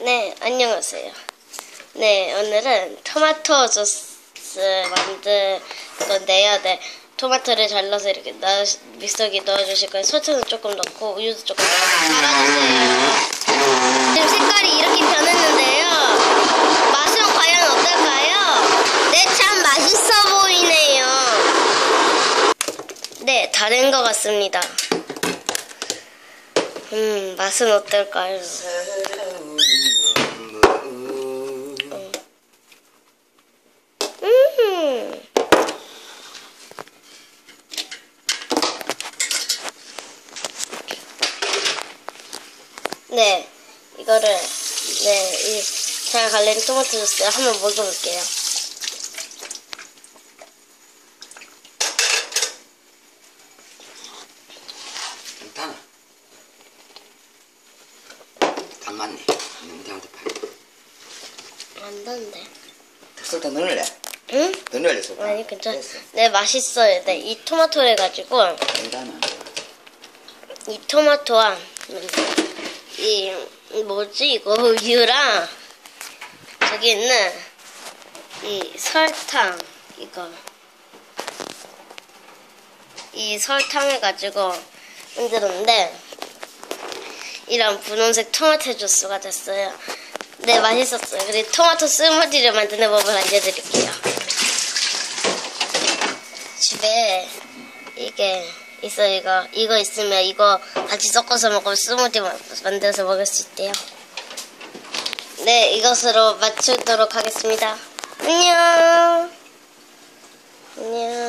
네, 안녕하세요. 네, 오늘은 토마토 소스 만들 건데요. 네, 토마토를 잘라서 이렇게 넣, 믹서기 넣어주실 거예요. 설탕을 조금 넣고 우유도 조금 넣고 갈아주세요. 지금 색깔이 이렇게 변했는데요. 맛은 과연 어떨까요? 네, 참 맛있어 보이네요. 네, 다된것 같습니다. 음, 맛은 어떨까요? 네, 이거를 네, 이 제가 갈린 토마토 주스 한번 먹어볼게요. 괜찮아. 단 맞네. 너무 잘못해 안 단데. 설탕 넣을래? 응? 더 넣을래 설탕? 아니 괜찮. 됐어. 네 맛있어요. 네, 이 토마토를 가지고 괜찮아. 이 토마토와 음, 이 뭐지 이거 우유랑 저기 있는 이 설탕 이거 이 설탕을 가지고 만들었는데 이런 분홍색 토마토 주스가 됐어요. 네 맛있었어요. 그리고 토마토 스무디를 만드는 법을 알려드릴게요. 집에 이게 있어 이거 이거 있으면 이거 같이 섞어서 먹으면 스무디 마- 만들어서 먹을 수 있대요. 네 이것으로 마치도록 하겠습니다. 안녕. 안녕.